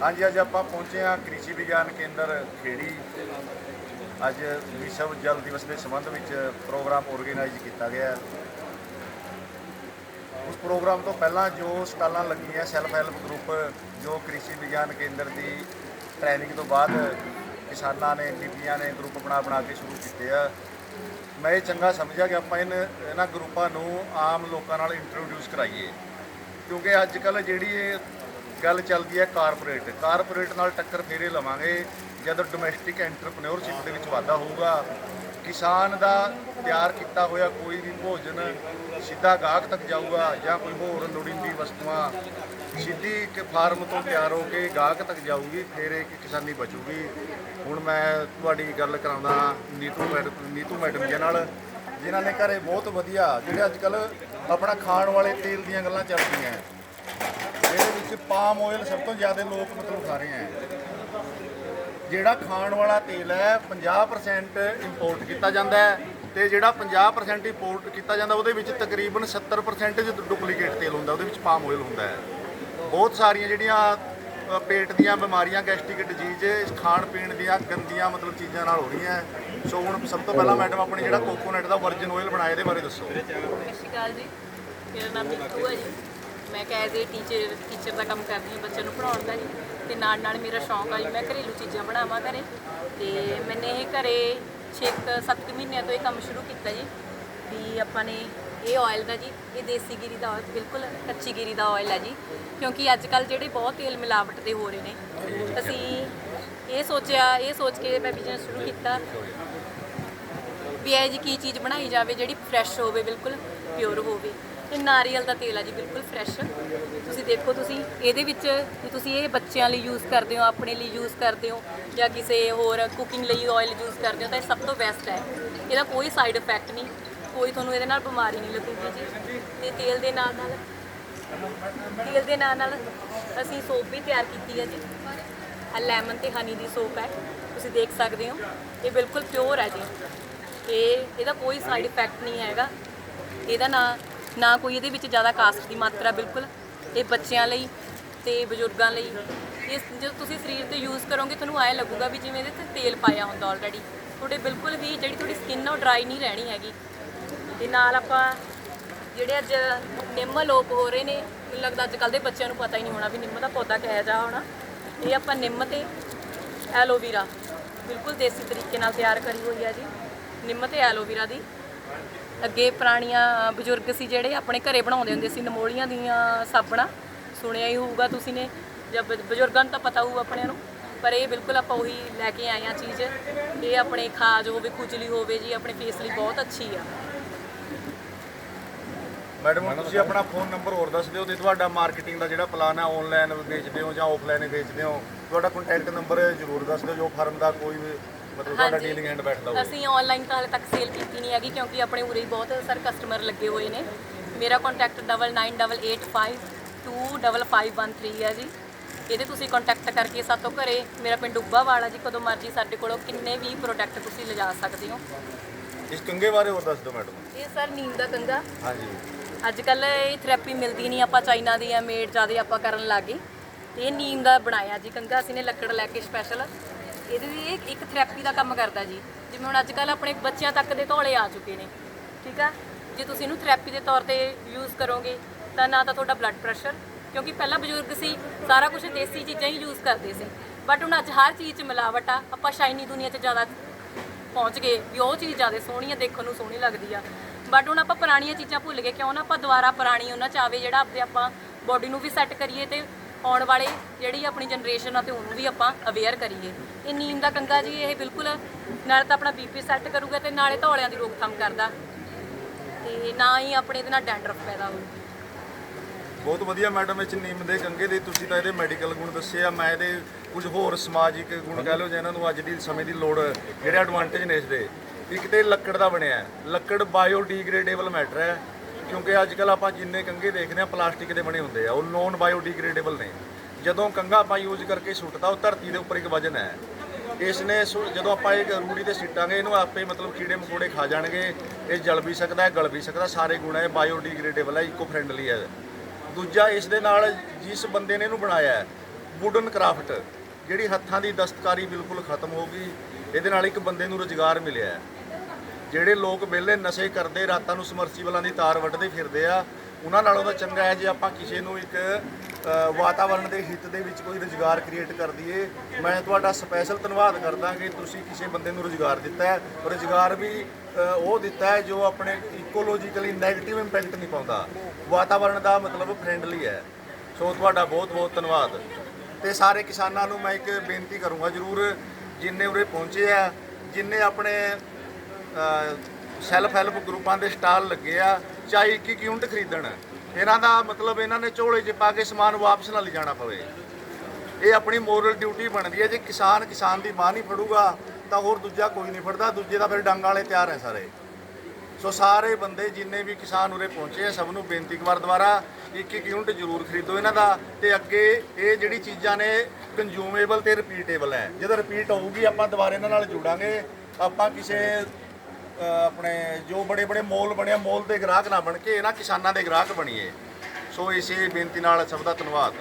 ਹਾਂਜੀ, ਅੱਜ ਆਪਾਂ ਪਹੁੰਚੇ ਹਾਂ ਕ੍ਰਿਸ਼ੀ ਵਿਗਿਆਨ ਕੇਂਦਰ ਖੇੜੀ। ਅੱਜ ਵਿਸ਼ਵ ਜਲ ਦਿਵਸ ਦੇ ਸੰਬੰਧ ਵਿੱਚ ਪ੍ਰੋਗਰਾਮ ਆਰਗੇਨਾਈਜ਼ ਕੀਤਾ ਗਿਆ ਉਸ ਪ੍ਰੋਗਰਾਮ ਤੋਂ ਪਹਿਲਾਂ ਜੋ ਸਟਾਲਾਂ ਲੱਗੀਆਂ ਸੈਲਫ ਹੈਲਪ ਗਰੁੱਪ ਜੋ ਕ੍ਰਿਸ਼ੀ ਵਿਗਿਆਨ ਕੇਂਦਰ ਦੀ ਟ੍ਰੇਨਿੰਗ ਤੋਂ ਬਾਅਦ ਕਿਸਾਨਾਂ ਨੇ, ਬੀਬੀਆਂ ਨੇ ਗਰੁੱਪ ਬਣਾ ਬਣਾ ਕੇ ਸ਼ੁਰੂ ਕੀਤੇ ਆ। ਮੈਂ ਇਹ ਚੰਗਾ ਸਮਝਿਆ ਕਿ ਆਪਾਂ ਇਹਨਾਂ ਇਹਨਾਂ ਗਰੁੱਪਾਂ ਨੂੰ ਆਮ ਲੋਕਾਂ ਨਾਲ ਇੰਟਰੋਡਿਊਸ ਕਰਾਈਏ। ਕਿਉਂਕਿ ਅੱਜ ਕੱਲ ਜਿਹੜੀ ਇਹ ਗੱਲ ਚੱਲਦੀ ਹੈ ਕਾਰਪੋਰੇਟ। ਕਾਰਪੋਰੇਟ ਨਾਲ ਟੱਕਰ ਫੇਰੇ ਲਵਾਂਗੇ, ਜਦੋਂ ਡੋਮੈਸਟਿਕ ਐਂਟਰਪ੍ਰੀਨਿਓਰਸ਼ਿਪ ਦੇ ਵਿੱਚ ਵਾਧਾ ਹੋਊਗਾ। ਕਿਸਾਨ ਦਾ ਤਿਆਰ ਕੀਤਾ ਹੋਇਆ ਕੋਈ ਵੀ ਭੋਜਨ ਸਿੱਧਾ ਗਾਹਕ ਤੱਕ ਜਾਊਗਾ ਜਾਂ ਕੋਈ ਹੋਰ ਲੋੜੀਂਦੀ ਵਸਤੂਆਂ ਸਿੱਧੀ ਇੱਕ ਫਾਰਮ ਤੋਂ ਤਿਆਰ ਹੋ ਕੇ ਗਾਹਕ ਤੱਕ ਜਾਊਗੀ, ਫਿਰ ਇੱਕ ਕਿਸਾਨੀ ਬਚੂਗੀ। ਹੁਣ ਮੈਂ ਤੁਹਾਡੀ ਗੱਲ ਕਰਾਉਂਦਾ ਨੀਤੂ ਮੈਡਮ ਨੀਤੂ ਮੈਡਮ ਜੀ ਨਾਲ, ਜਿਨ੍ਹਾਂ ਨੇ ਘਰੇ ਬਹੁਤ ਵਧੀਆ, ਜਿਹੜੇ ਅੱਜ ਕੱਲ ਆਪਣਾ ਖਾਣ ਵਾਲੇ ਤੇਲ ਦੀਆਂ ਗੱਲਾਂ ਚੱਲਦੀਆਂ। ਇਹਦੇ ਪਾਮ ਆਇਲ ਸਭ ਤੋਂ ਜ਼ਿਆਦਾ ਲੋਕ ਮਤਲਬ ਖਾ ਰਹੇ ਹੈ ਜਿਹੜਾ ਖਾਣ ਵਾਲਾ ਤੇਲ ਹੈ 50% ਇੰਪੋਰਟ ਕੀਤਾ ਜਾਂਦਾ ਹੈ ਤੇ ਜਿਹੜਾ 50% ਇੰਪੋਰਟ ਕੀਤਾ ਜਾਂਦਾ, ਉਹਦੇ ਵਿੱਚ ਤਕਰੀਬਨ 70% ਡੁਪਲੀਕੇਟ ਤੇਲ ਹੁੰਦਾ, ਉਹਦੇ ਵਿੱਚ ਪਾਮ ਆਇਲ ਹੁੰਦਾ ਹੈ। ਬਹੁਤ ਸਾਰੀਆਂ ਜਿਹੜੀਆਂ ਪੇਟ ਦੀਆਂ ਬਿਮਾਰੀਆਂ ਗੈਸਟ੍ਰਿਕ ਡਿਜ਼ੀਜ਼ ਇਸ ਖਾਣ ਪੀਣ ਦੀਆਂ ਗੰਦੀਆਂ ਮਤਲਬ ਚੀਜ਼ਾਂ ਨਾਲ ਹੋ ਰਹੀਆਂ ਸੋ ਹੁਣ ਸਭ ਤੋਂ ਪਹਿਲਾਂ ਮੈਡਮ ਆਪਣੇ ਜਿਹੜਾ ਕੋਕੋਨਟ ਦਾ ਵਰਜਨ ਆਇਲ ਬਣਾਇਆ, ਇਹਦੇ ਬਾਰੇ ਦੱਸੋ। ਸਤਿ ਸ਼੍ਰੀ ਅਕਾਲ ਜੀ। ਮੇਰਾ ਨਾਮ ਨੀਤੂ ਹੈ ਜੀ। ਮੈਂ ਇੱਕ ਐਜ਼ ਏ ਟੀਚਰ ਟੀਚਰ ਦਾ ਕੰਮ ਕਰਦੀ ਹਾਂ ਬੱਚਿਆਂ ਨੂੰ ਪੜ੍ਹਾਉਣ ਦਾ ਜੀ ਤੇ ਨਾਲ ਨਾਲ ਮੇਰਾ ਸ਼ੌਂਕ ਆ ਜੀ ਮੈਂ ਘਰੇਲੂ ਚੀਜ਼ਾਂ ਬਣਾਵਾਂ ਘਰੇ। ਤੇ ਮੈਨੇ ਇਹ ਘਰੇ 6-7 ਮਹੀਨਿਆਂ ਤੋਂ ਇਹ ਕੰਮ ਸ਼ੁਰੂ ਕੀਤਾ ਜੀ। ਵੀ ਆਪਾਂ ਨੇ ਇਹ ਆਇਲ ਦਾ ਜੀ ਇਹ ਦੇਸੀ ਗਿਰੀ ਦਾ oil, ਬਿਲਕੁਲ ਕੱਚੀ ਗਿਰੀ ਦਾ ਆਇਲ ਹੈ ਜੀ। ਕਿਉਂਕਿ ਅੱਜ ਕੱਲ ਜਿਹੜੇ ਬਹੁਤ ਤੇਲ ਮਿਲਾਵਟ ਦੇ ਹੋ ਰਹੇ ਨੇ। ਅਸੀਂ ਇਹ ਸੋਚਿਆ ਇਹ ਸੋਚ ਕੇ ਮੈਂ ਬਿਜ਼ਨਸ ਸ਼ੁਰੂ ਕੀਤਾ। ਵੀ ਇਹ ਜੀ ਕੀ ਚੀਜ਼ ਬਣਾਈ ਜਾਵੇ ਜਿਹੜੀ ਫਰੈਸ਼ ਹੋਵੇ ਬਿਲਕੁਲ ਪਿਓਰ ਹੋਵੇ। ਇਹ ਨਾਰੀਅਲ ਦਾ ਤੇਲ ਆ ਜੀ, ਬਿਲਕੁਲ ਫਰੈਸ਼ ਤੁਸੀਂ ਦੇਖੋ ਤੁਸੀਂ, ਇਹਦੇ ਵਿੱਚ ਵੀ ਤੁਸੀਂ ਇਹ ਬੱਚਿਆਂ ਲਈ ਯੂਜ਼ ਕਰਦੇ ਹੋ, ਆਪਣੇ ਲਈ ਯੂਜ਼ ਕਰਦੇ ਹੋ, ਜਾਂ ਕਿਸੇ ਹੋਰ ਕੁਕਿੰਗ ਲਈ ਆਇਲ ਯੂਜ਼ ਕਰਦੇ ਹੋ, ਤਾਂ ਇਹ ਸਭ ਤੋਂ ਬੈਸਟ ਹੈ। ਇਹਦਾ ਕੋਈ ਸਾਈਡ ਇਫੈਕਟ ਨਹੀਂ, ਕੋਈ ਤੁਹਾਨੂੰ ਇਹਦੇ ਨਾਲ ਬਿਮਾਰੀ ਨਹੀਂ ਲੱਗੂਗੀ ਜੀ। ਤੇ ਤੇਲ ਦੇ ਨਾਲ ਨਾਲ, ਤੇਲ ਦੇ ਨਾਲ ਨਾਲ ਅਸੀਂ ਸੋਪ ਵੀ ਤਿਆਰ ਕੀਤੀ ਹੈ ਜੀ। ਆ ਲੈਮਨ ਤੇ ਹਨੀ ਦੀ ਸੋਪ ਹੈ, ਤੁਸੀਂ ਦੇਖ ਸਕਦੇ ਹੋ। ਇਹ ਬਿਲਕੁਲ ਪਿਓਰ ਹੈ ਜੀ। ਇਹ, ਇਹਦਾ ਕੋਈ ਸਾਈਡ ਇਫੈਕਟ ਨਹੀਂ ਹੈਗਾ। ਇਹਦਾ ਨਾ ਨਾ ਕੋਈ ਇਹਦੇ ਵਿੱਚ ਜ਼ਿਆਦਾ ਕਾਸਟ ਦੀ ਮਾਤਰਾ ਬਿਲਕੁਲ, ਇਹ ਬੱਚਿਆਂ ਲਈ ਤੇ ਬਜ਼ੁਰਗਾਂ ਲਈ। ਇਹ ਜਦੋਂ ਤੁਸੀਂ ਸਰੀਰ ਤੇ ਯੂਜ਼ ਕਰੋਗੇ, ਤੁਹਾਨੂੰ ਐਂ ਲੱਗੂਗਾ ਵੀ ਜਿਵੇਂ ਇਹਦੇ ਤੇ ਤੇਲ ਪਾਇਆ ਹੁੰਦਾ ਆਲਰੇਡੀ ਤੁਹਾਡੇ ਬਿਲਕੁਲ ਵੀ ਜਿਹੜੀ ਤੁਹਾਡੀ ਸਕਿਨ ਆ, ਉਹ ਡਰਾਈ ਨਹੀਂ ਰਹਿਣੀ ਹੈਗੀ। ਤੇ ਨਾਲ ਆਪਾਂ ਜਿਹੜੇ ਅੱਜ ਨਿੰਮ ਲੋਕ ਹੋ ਰਹੇ ਨੇ, ਮੈਨੂੰ ਲੱਗਦਾ ਅੱਜ ਕੱਲ ਦੇ ਬੱਚਿਆਂ ਨੂੰ ਪਤਾ ਹੀ ਨਹੀਂ ਹੋਣਾ ਵੀ ਨਿੰਮ ਦਾ ਪੌਦਾ ਕਿਹੋ ਜਿਹਾ ਹੋਣਾ। ਇਹ ਆਪਾਂ ਨਿੰਮ ਤੇ ਐਲੋਵੀਰਾ ਬਿਲਕੁਲ ਦੇਸੀ ਤਰੀਕੇ ਨਾਲ ਤਿਆਰ ਕਰੀ ਹੋਈ ਹੈ ਜੀ। ਨਿੰਮ ਤੇ ਐਲੋਵੀਰਾ ਦੀ ਅੱਗੇ ਪੁਰਾਣੀਆਂ ਬਜ਼ੁਰਗ ਸੀ ਜਿਹੜੇ ਆਪਣੇ ਘਰੇ ਬਣਾਉਂਦੇ ਹੁੰਦੇ ਸੀ, ਨਮੋਲੀਆਂ ਦੀਆਂ ਸਾਬਣਾ। ਸੁਣਿਆ ਹੀ ਹੋਊਗਾ ਤੁਸੀਂ ਨੇ, ਜਾਂ ਬਜ਼ੁਰਗਾਂ ਨੂੰ ਤਾਂ ਪਤਾ ਹੋਊ ਆਪਣਿਆਂ ਨੂੰ। ਪਰ ਇਹ ਬਿਲਕੁਲ ਆਪਾਂ ਉਹੀ ਲੈ ਕੇ ਆਏ ਆ ਚੀਜ਼। ਇਹ ਆਪਣੇ ਖਾਜ ਹੋਵੇ, ਖੁਜਲੀ ਹੋਵੇ ਜੀ, ਆਪਣੇ ਫੇਸ ਲਈ ਬਹੁਤ ਅੱਛੀ ਆ। ਮੈਡਮ ਤੁਸੀਂ ਆਪਣਾ ਫੋਨ ਨੰਬਰ ਹੋਰ ਦੱਸ ਦਿਓ ਤੇ ਤੁਹਾਡਾ ਮਾਰਕੀਟਿੰਗ ਦਾ ਜਿਹੜਾ ਪਲਾਨ ਹੈ ਆਨਲਾਈਨ ਵੇਚਦੇ ਹੋ ਜਾਂ ਆਫਲਾਈਨ ਵੇਚਦੇ ਹੋ, ਤੁਹਾਡਾ ਕੰਟੈਕਟ ਨੰਬਰ ਜ਼ਰੂਰ ਦੱਸ ਦਿਓ, ਜੋ ਫਰਮ ਦਾ ਕੋਈ ਮਤਲਬ ਤੁਹਾਡਾ ਹਾਂਜੀ। ਡੀਲਿੰਗ ਐਂਡ ਬੈਠਦਾ ਹੋਵੇ ਅਸੀਂ ਆਨਲਾਈਨ ਤਾਂ ਹਾਲੇ ਤੱਕ ਸੇਲ ਕੀਤੀ ਨਹੀਂ ਹੈਗੀ ਕਿਉਂਕਿ ਆਪਣੇ ਉਰੇ ਹੀ ਬਹੁਤ ਸਰ ਕਸਟਮਰ ਲੱਗੇ ਹੋਏ ਨੇ। ਮੇਰਾ ਕੰਟੈਕਟ 9988525513 ਹੈ ਜੀ। ਇਹਦੇ ਤੁਸੀਂ ਕੰਟੈਕਟ ਕਰਕੇ ਸਾਤੋਂ ਘਰੇ ਮੇਰਾ ਪਿੰਡ ਉੱਬਾਵਾਲਾ ਜੀ ਕਦੋਂ ਮਰਜ਼ੀ ਸਾਡੇ ਕੋਲੋਂ ਕਿੰਨੇ ਵੀ ਪ੍ਰੋਡਕਟ ਤੁਸੀਂ ਲਿਜਾ ਸਕਦੇ ਹੋ। ਇਸ ਕੰਗੇ ਬਾਰੇ ਹੋਰ ਦੱਸ ਦਿਓ ਮੈਡਮ ਇਹ ਸਰ ਨੀਮ ਦਾ ਕੰਗਾ ਹਾਂਜੀ। ਅੱਜ ਕੱਲ ਇਹ ਥੈਰੇਪੀ ਮਿਲਦੀ ਨਹੀਂ ਆਪਾਂ ਚਾਈਨਾ ਦੀ ਆ ਮੇਡ ਜ਼ਿਆਦਾ ਆਪਾਂ ਕਰਨ ਲੱਗੇ ਤੇ ਇਹ ਨੀਮ ਦਾ ਬਣਾਇਆ ਜੀ ਕੰਗਾ ਅਸੀਂ ਨੇ ਲੱਕੜ ਲੈ ਕੇ ਸਪੈਸ਼ਲ ਇਹਦੇ ਵੀ ਇਹ ਇੱਕ ਥੈਰੇਪੀ ਦਾ ਕੰਮ ਕਰਦਾ ਜੀ। ਜਿਵੇਂ ਹੁਣ ਅੱਜ ਕੱਲ ਆਪਣੇ ਬੱਚਿਆਂ ਤੱਕ ਦੇ ਧੌਲੇ ਆ ਚੁੱਕੇ ਨੇ। ਠੀਕ ਆ? ਜੇ ਤੁਸੀਂ ਇਹਨੂੰ ਥੈਰੇਪੀ ਦੇ ਤੌਰ ਤੇ ਯੂਜ਼ ਕਰੋਗੇ, ਤਾਂ ਨਾ ਤਾਂ ਤੁਹਾਡਾ ਬਲੱਡ ਪ੍ਰੈਸ਼ਰ ਕਿਉਂਕਿ ਪਹਿਲਾਂ ਬਜ਼ੁਰਗ ਸੀ, ਸਾਰਾ ਕੁਝ ਦੇਸੀ ਚੀਜ਼ਾਂ ਹੀ ਯੂਜ਼ ਕਰਦੇ ਸੀ। ਬਟ ਹੁਣ ਅੱਜ ਹਰ ਚੀਜ਼ 'ਚ ਮਿਲਾਵਟ ਆ, ਆਪਾਂ ਸ਼ਾਈਨੀ ਦੁਨੀਆ 'ਚ ਜ਼ਿਆਦਾ ਪਹੁੰਚ ਗਏ ਵੀ ਉਹ ਚੀਜ਼ ਜ਼ਿਆਦਾ ਸੋਹਣੀ ਆ, ਦੇਖਣ ਨੂੰ ਸੋਹਣੀ ਲੱਗਦੀ ਆ। ਬਟ ਹੁਣ ਆਪਾਂ ਪੁਰਾਣੀਆਂ ਚੀਜ਼ਾਂ ਭੁੱਲ ਗਏ, ਕਿਉਂ ਨਾ ਆਪਾਂ ਦੁਬਾਰਾ ਪੁਰਾਣੀ ਉਹਨਾਂ ਚ ਆਵੇ, ਜਿਹੜਾ ਆਪਦੇ ਆਪਾਂ ਬੋਡੀ ਨੂੰ ਵੀ ਸੈੱਟ ਕਰੀਏ ਤੇ ਆਉਣ ਵਾਲੇ ਜਿਹੜੀ ਆਪਣੀ ਜਨਰੇਸ਼ਨ ਆ ਤੇ ਉਹਨੂੰ ਵੀ ਆਪਾਂ ਅਵੇਅਰ ਕਰੀਏ। ਇਹ ਨੀਮ ਦਾ ਕੰਗਾ ਜੀ, ਇਹ ਬਿਲਕੁਲ ਨਾਲੇ ਤਾਂ ਆਪਣਾ ਬੀਪੀ ਸੈੱਟ ਕਰੂਗਾ ਤੇ ਨਾਲੇ ਧੌਲਿਆਂ ਦੀ ਰੋਕਥਾਮ ਕਰਦਾ। ਤੇ ਨਾ ਹੀ ਆਪਣੇ ਇਹਦੇ ਨਾਲ ਡੈਂਡਰਫ ਪੈਦਾ ਹੋਊ। ਬਹੁਤ ਵਧੀਆ ਮੈਡਮ ਇਸ ਨੀਮ ਦੇ ਕੰਗੇ ਦੇ ਤੁਸੀਂ ਤਾਂ ਇਹਦੇ ਮੈਡੀਕਲ ਗੁਣ ਦੱਸੇ ਆ, ਮੈਂ ਇਹਦੇ ਕੁਝ ਹੋਰ ਸਮਾਜਿਕ ਗੁਣ ਕਹਿ ਲਓ ਜਿਹਨਾਂ ਨੂੰ ਅੱਜ ਦੀ ਸਮੇਂ ਦੀ ਲੋੜ, ਜਿਹੜੇ ਐਡਵਾਂਟੇਜ ਨੇ ਇਸ ਦੇ। ਇੱਕ ਤੇ ਲੱਕੜ ਦਾ ਬਣਿਆ। ਹੈ। ਲੱਕੜ ਬਾਇਓਡੀਗ੍ਰੇਡੇਬਲ ਮੈਟਰ ਹੈ। ਕਿਉਂਕਿ ਅੱਜ ਕੱਲ ਆਪਾਂ ਜਿੰਨੇ ਕੰਗੇ ਦੇਖਦੇ ਆ ਪਲਾਸਟਿਕ ਦੇ ਬਣੇ ਹੁੰਦੇ ਆ, ਉਹ ਨੋਨ ਬਾਇਓਡੀਗ੍ਰੇਡੇਬਲ ਨੇ। ਜਦੋਂ ਕੰਗਾ ਆਪਾਂ ਯੂਜ਼ ਕਰਕੇ ਸੁੱਟਦਾ ਉਹ ਧਰਤੀ ਦੇ ਉੱਪਰ ਇੱਕ ਵਜਨ ਹੈ। ਇਸ ਨੇ ਸੁ- ਜਦੋਂ ਆਪਾਂ ਇਹ ਰੂੜੀ ਤੇ ਸਿੱਟਾਂਗੇ, ਇਹਨੂੰ ਆਪੇ ਮਤਲਬ ਕੀੜੇ ਮਕੌੜੇ ਖਾ ਜਾਣਗੇ। ਇਹ ਜਲ ਵੀ ਸਕਦਾ ਹੈ, ਗਲ ਵੀ ਸਕਦਾ, ਸਾਰੇ ਗੁਣ ਹੈ ਬਾਇਓਡੀਗ੍ਰੇਡੇਬਲ ਹੈ ਇਕੋ ਫ੍ਰੈਂਡਲੀ ਹੈ। ਦੂਜਾ ਇਸ ਦੇ ਨਾਲ ਜਿਸ ਬੰਦੇ ਨੇ ਇਹਨੂੰ ਬਣਾਇਆ ਹੈ ਵੁਡਨ ਕਰਾਫਟ ਜਿਹੜੀ ਹੱਥਾਂ ਦੀ ਦਸਤਕਾਰੀ ਬਿਲਕੁਲ ਖਤਮ ਹੋ ਗਈ, ਇਹਦੇ ਨਾਲ ਇੱਕ ਬੰਦੇ ਨੂੰ ਰੁਜ਼ਗਾਰ ਮਿਲਿਆ ਹੈ। ਜਿਹੜੇ ਲੋਕ ਵਿਹਲੇ ਨਸ਼ੇ ਕਰਦੇ ਰਾਤਾਂ ਨੂੰ ਸਮਰਸੀਬਲਾਂ ਦੀ ਤਾਰ ਵੱਢਦੇ ਫਿਰਦੇ ਆ ਉਹਨਾਂ ਨਾਲੋਂ ਤਾਂ ਚੰਗਾ ਹੈ ਜੇ ਆਪਾਂ ਕਿਸੇ ਨੂੰ ਇੱਕ ਅ, ਵਾਤਾਵਰਣ ਦੇ ਹਿੱਤ ਦੇ ਵਿੱਚ ਕੋਈ ਰੁਜ਼ਗਾਰ ਕ੍ਰੀਏਟ ਕਰ ਦਈਏ। ਮੈਂ ਤੁਹਾਡਾ ਸਪੈਸ਼ਲ ਧੰਨਵਾਦ ਕਰਦਾ ਕਿ ਤੁਸੀਂ ਕਿਸੇ ਬੰਦੇ ਨੂੰ ਰੁਜ਼ਗਾਰ ਦਿੱਤਾ ਹੈ। ਰੁਜ਼ਗਾਰ ਵੀ ਉਹ ਦਿੱਤਾ ਹੈ ਜੋ ਆਪਣੇ ਇਕੋਲੋਜੀਕਲੀ ਨੈਗੇਟਿਵ ਇੰਪੈਕਟ ਨਹੀਂ ਪਾਉਂਦਾ। ਵਾਤਾਵਰਣ ਦਾ ਮਤਲਬ ਫ੍ਰੈਂਡਲੀ ਹੈ। ਸੋ ਤੁਹਾਡਾ ਬਹੁਤ ਬਹੁਤ ਧੰਨਵਾਦ। ਤੇ ਸਾਰੇ ਕਿਸਾਨਾਂ ਨੂੰ ਮੈਂ ਇੱਕ ਬੇਨਤੀ ਕਰੂੰਗਾ ਜਰੂਰ ਜਿੰਨੇ ਉਰੇ ਪਹੁੰਚੇ ਆ ਜਿੰਨੇ ਆਪਣੇ ਸੈਲਫ ਹੈਲਪ ਗਰੁੱਪਾਂ ਦੇ ਸਟਾਲ ਲੱਗੇ ਆ, ਚਾਹੇ ਇੱਕ ਇੱਕ ਯੂਨਿਟ ਖਰੀਦਣ। ਇਹਨਾਂ ਦਾ ਮਤਲਬ ਇਹਨਾਂ ਨੇ ਝੋਲੇ 'ਚ ਪਾ ਕੇ ਸਮਾਨ ਵਾਪਸ ਨਾ ਲਿਜਾਣਾ ਪਵੇ। ਇਹ ਆਪਣੀ ਮੋਰਲ ਡਿਊਟੀ ਬਣਦੀ ਹੈ ਜੇ ਕਿਸਾਨ ਕਿਸਾਨ ਦੀ ਮਾਂ ਨਹੀਂ ਫੜੂਗਾ, ਤਾਂ ਹੋਰ ਦੂਜਾ ਕੋਈ ਨਹੀਂ ਫੜਦਾ, ਦੂਜੇ ਦਾ ਫਿਰ ਡੰਗ ਵਾਲੇ ਤਿਆਰ ਹੈ ਸਾਰੇ। ਸੋ ਸਾਰੇ ਬੰਦੇ ਜਿੰਨੇ ਵੀ ਕਿਸਾਨ ਉਰੇ ਪਹੁੰਚੇ ਆ, ਸਭ ਨੂੰ ਬੇਨਤੀ ਇੱਕ ਵਾਰ ਦੁਬਾਰਾ, ਇੱਕ ਇੱਕ ਯੂਨਿਟ ਜ਼ਰੂਰ ਖਰੀਦੋ ਇਹਨਾਂ ਦਾ, ਤੇ ਅੱਗੇ ਇਹ ਜਿਹੜੀ ਚੀਜ਼ਾਂ ਨੇ ਕੰਜ਼ੂਮੇਬਲ ਤੇ ਰਿਪੀਟੇਬਲ ਹੈ। ਜਦੋਂ ਰਿਪੀਟ ਹੋਊਗੀ, ਆਪਾਂ ਦੁਬਾਰਾ ਇਹਨਾਂ ਨਾਲ ਜੁੜਾਂਗੇ, ਆਪਾਂ ਕਿਸੇ ਆਪਣੇ ਜੋ ਬੜੇ ਬੜੇ ਮੋਲ ਬਣਿਆ, ਮੋਲ ਦੇ ਗ੍ਰਾਹਕ ਨਾ ਬਣ ਕੇ ਇਹਨਾਂ ਕਿਸਾਨਾਂ ਦੇ ਗ੍ਰਾਹਕ ਬਣੀਏ। ਸੋ ਇਸੇ ਬੇਨਤੀ ਨਾਲ ਸਭ ਦਾ ਧੰਨਵਾਦ।